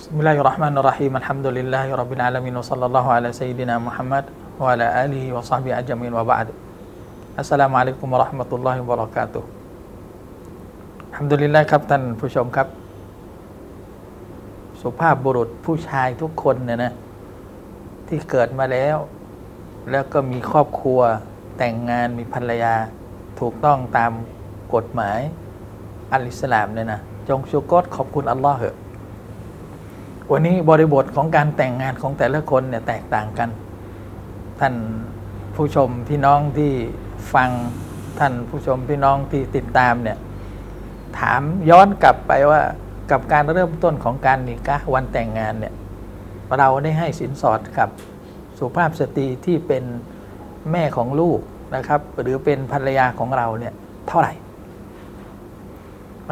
بسم الله الرحمن الرحيم الحمد لله رب العالمين وصلى الله على سيدنا محمد وعلى آله وصحبه أجمعين وبعد السلام عليكم ورحمة الله وبركاته ฮัมดุลิลละครับท่านผู้ชมครับ สุภาพบุรุษผู้ชายทุกคนเนี่ยนะ ที่เกิดมาแล้ว แล้วก็มีครอบครัวแต่งงานมีภรรยา ถูกต้องตามกฎหมาย อัลอิสลามเนี่ยนะ จงชูกรขอบคุณอัลลอฮ์เหอะ วันนี้บริบทของการแต่งงานของแต่ละคนเนี่ยแตกต่างกัน ท่านผู้ชมพี่น้องที่ฟังท่านผู้ชมพี่น้องที่ติดตามเนี่ยถามย้อนกลับไปว่ากับการเริ่มต้นของการนิกะวันแต่งงานเนี่ยเราได้ให้สินสอดกับสุภาพสตรีที่เป็นแม่ของลูกนะครับ หรือเป็นภรรยาของเราเนี่ยเท่าไหร่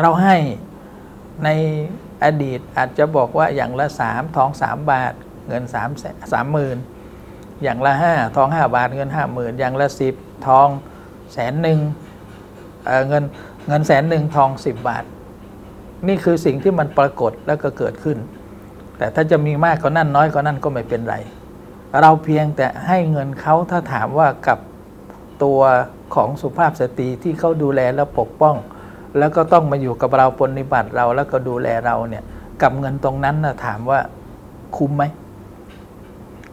เราให้ใน อดีตอาจจะบอกว่าอย่างละสามทองสามบาท เงินสามสามหมื่นอย่างละห้าทองห้าบาทเงินห้าหมื่นอย่างละสิบทองแสนหนึ่งเเงินเงินแสนหนึ่งทองสิบบาท นี่คือสิ่งที่มันปรากฏแล้วก็เกิดขึ้น แต่ถ้าจะมีมากก็นั่นน้อยก็นั่นก็ไม่เป็นไร เราเพียงแต่ให้เงินเขาถ้าถามว่ากับตัวของสุภาพสตรีที่เขาดูแลและปกป้อง แล้วก็ต้องมาอยู่กับเราปฏิบัติเราแล้วก็ดูแลเราเนี่ย กับเงินตรงนั้นนะถามว่าคุ้มไหม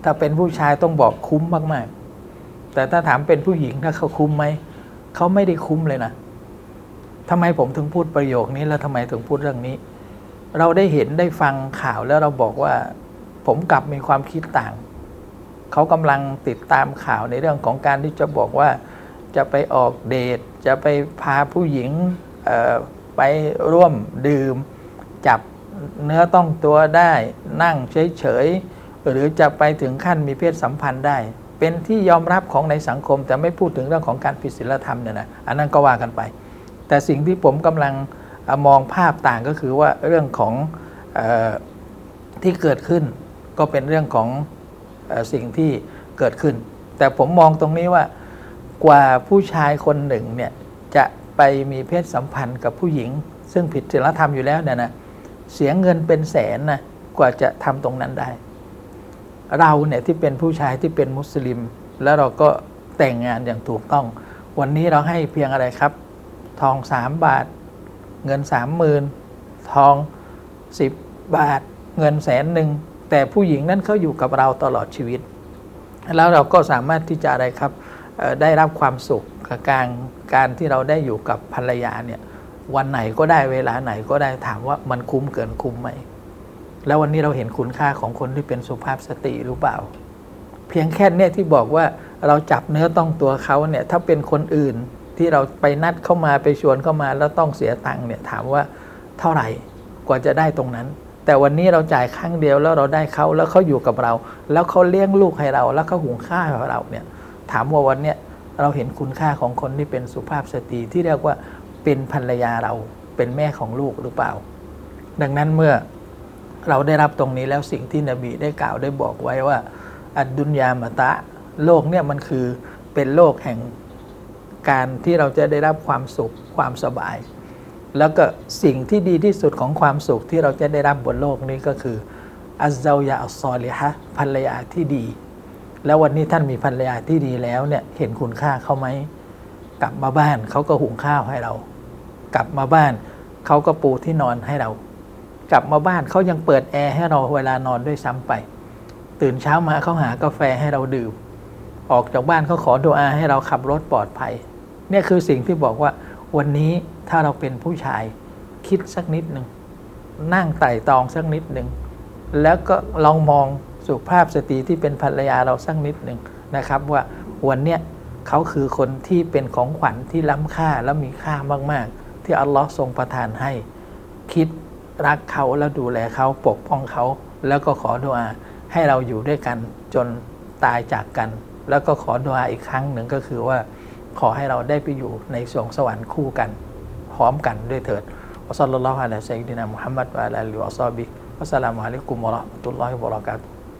ถ้าเป็นผู้ชายต้องบอกคุ้มมากๆ แต่ถ้าถามเป็นผู้หญิงถ้าเขาคุ้มไหม เขาไม่ได้คุ้มเลยนะทำไมผมถึงพูดประโยคนี้แล้วทำไมถึงพูดเรื่องนี้ เราได้เห็นได้ฟังข่าวแล้วเราบอกว่า ผมกลับมีความคิดต่าง เขากำลังติดตามข่าวในเรื่องของการที่จะบอกว่า จะไปออกเดทจะไปพาผู้หญิง ไปร่วมดื่ม จับเนื้อต้องตัวได้นั่งเฉยๆ หรือจะไปถึงขั้นมีเพศสัมพันธ์ได้ เป็นที่ยอมรับของในสังคม แต่ไม่พูดถึงเรื่องของการผิดศีลธรรมเนี่ยนะอันนั้นก็ว่ากันไป แต่สิ่งที่ผมกำลังมองภาพต่างก็คือว่าเรื่องของออที่เกิดขึ้นก็เป็นเรื่องของออสิ่งที่เกิดขึ้น แต่ผมมองตรงนี้ว่ากว่าผู้ชายคนหนึ่งเนี่ยจะ ไปมีเพศสัมพันธ์กับผู้หญิง ซึ่งผิดศีลธรรมอยู่แล้วเนี่ยนะเสียเงินเป็นแสนนะกว่าจะทำตรงนั้นได้ เราเนี่ยที่เป็นผู้ชายที่เป็นมุสลิม แล้วเราก็แต่งงานอย่างถูกต้อง วันนี้เราให้เพียงอะไรครับ ทองสามบาท เงินสามหมื่นทองสิบบาท เงินแสนหนึ่งแต่ผู้หญิงนั้นเขาอยู่กับเราตลอดชีวิต แล้วเราก็สามารถที่จะอะไรครับได้รับความสุข กับการการที่เราได้อยู่กับภรรยาเนี่ยวันไหนก็ได้เวลาไหนก็ได้ถามว่ามันคุ้มเกินคุ้มไหม แล้ววันนี้เราเห็นคุณค่าของคนที่เป็นสุภาพสตรีหรือเปล่า เพียงแค่เนี่ยที่บอกว่าเราจับเนื้อต้องตัวเขาเนี่ยถ้าเป็นคนอื่นที่เราไปนัดเข้ามาไปชวนเข้ามาแล้วต้องเสียตังค์เนี่ยถามว่าเท่าไหร่กว่าจะได้ตรงนั้น แต่วันนี้เราจ่ายครั้งเดียวแล้วเราได้เขาแล้วเขาอยู่กับเรา แล้วเขาเลี้ยงลูกให้เรา แล้วเขาหุงข้าวให้เราเนี่ยถามว่าวันเนี้ย เราเห็นคุณค่าของคนที่เป็นสุภาพสตรีที่เรียกว่าเป็นภรรยาเราเป็นแม่ของลูกหรือเปล่า ดังนั้นเมื่อเราได้รับตรงนี้แล้วสิ่งที่นบีได้กล่าวได้บอกไว้ว่า อัดดุนยามะตะ โลกเนี่ยมันคือเป็นโลกแห่งการที่เราจะได้รับความสุขความสบาย แล้วก็สิ่งที่ดีที่สุดของความสุขที่เราจะได้รับบนโลกนี้ก็คืออัซเซายาอัลซอลิฮะภรรยาที่ดี แล้ววันนี้ท่านมีภรรยาที่ดีแล้วเนี่ยเห็นคุณค่าเขาไหมกลับมาบ้านเขาก็หุงข้าวให้เรา กลับมาบ้านเขาก็ปูที่นอนให้เรา กลับมาบ้านเขายังเปิดแอร์ให้เราเวลานอนด้วยซ้ำไป ตื่นเช้ามาเขาหากาแฟให้เราดื่ม ออกจากบ้านเขาขอดุอาให้เราขับรถปลอดภัย เนี่ยคือสิ่งที่บอกว่าวันนี้ถ้าเราเป็นผู้ชายคิดสักนิดหนึ่งนั่งไต่ตองสักนิดหนึ่งแล้วก็ลองมอง สุภาพสตรีที่เป็นภรรยาเราสักนิดหนึ่งนะครับ ว่าวันเนี้ยเขาคือคนที่เป็นของขวัญที่ล้ำค่าและมีค่ามาก ๆ ที่อัลลอฮ์ทรงประทานให้ คิดรักเขาแล้วดูแลเขาปกป้องเขา แล้วก็ขอดุอาให้เราอยู่ด้วยกันจนตายจากกัน แล้วก็ขอดุอาอีกครั้งหนึ่งก็คือว่า ขอให้เราได้ไปอยู่ในสวงสวรรค์คู่กันพร้อมกันด้วยเถิดวะซัลลัลลอฮุอะลัยฮิวะซัลลัมมุฮัมมัดวะอะลาลิวะซอบิวัสสลามุอะลัยกุมวะเราะห์มะตุลลอฮิวะบะเราะกาตุฮ์